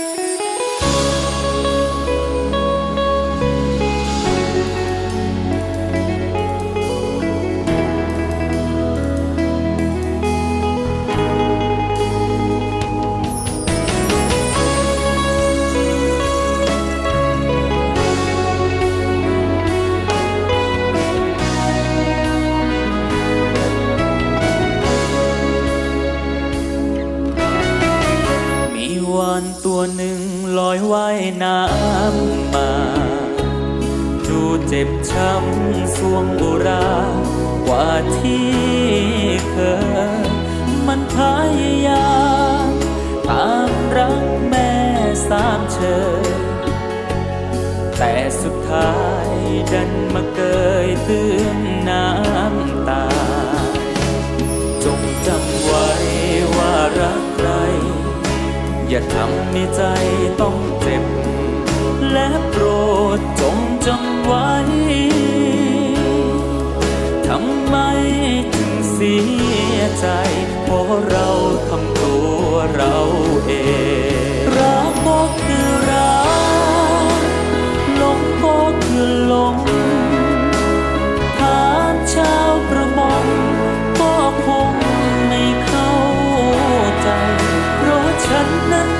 มี ตัวหนึ่งลอยว่ายน้ำมา ดูเจ็บช้ำสวงอุรากว่าที่เคยมันพยายามตามรักแม่สามเชยแต่สุดท้ายดันมาเกยตื้นน้ำตา่ทำให้ใจต้องเจ็บ และโปรดจงจำไว้ ทำไมถึงเสียใจ เพราะเราทำตัวเรา ฉันนั้น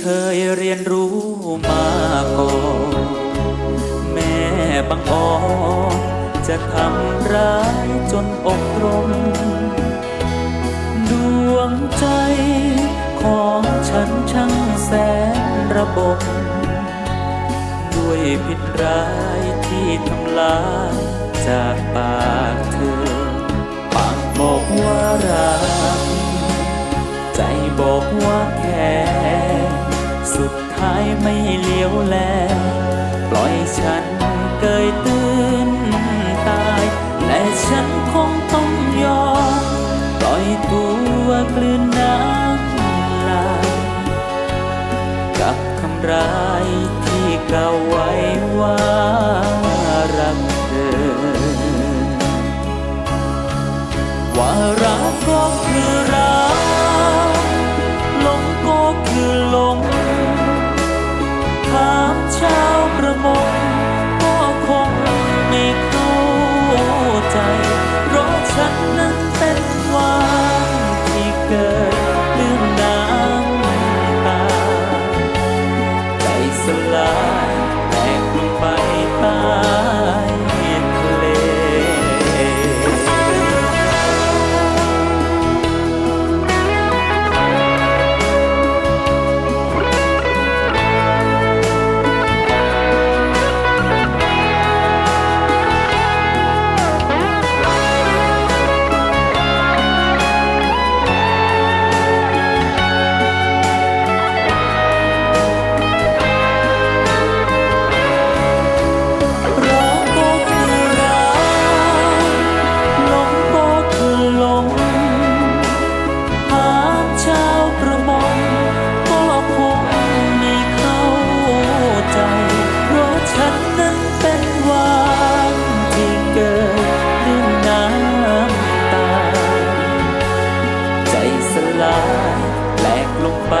เคยเรียนรู้มาก่อนแม่บังออนจะทำร้ายจนอกรม ดวงใจของฉันช่างแสนระบมด้วยพิษร้ายที่ทำลายจากปากเธอ ปากบอกว่ารัก ใจบอกว่าแค่ สุดท้ายไม่เลี้ยวแล ปล่อยฉันเกยตื่นตายและฉันคงต้องยอม ปล่อยตัวกลืนน้ำลายกับคำร้ายที่เก่าวไว้ ลายแหลกลงไป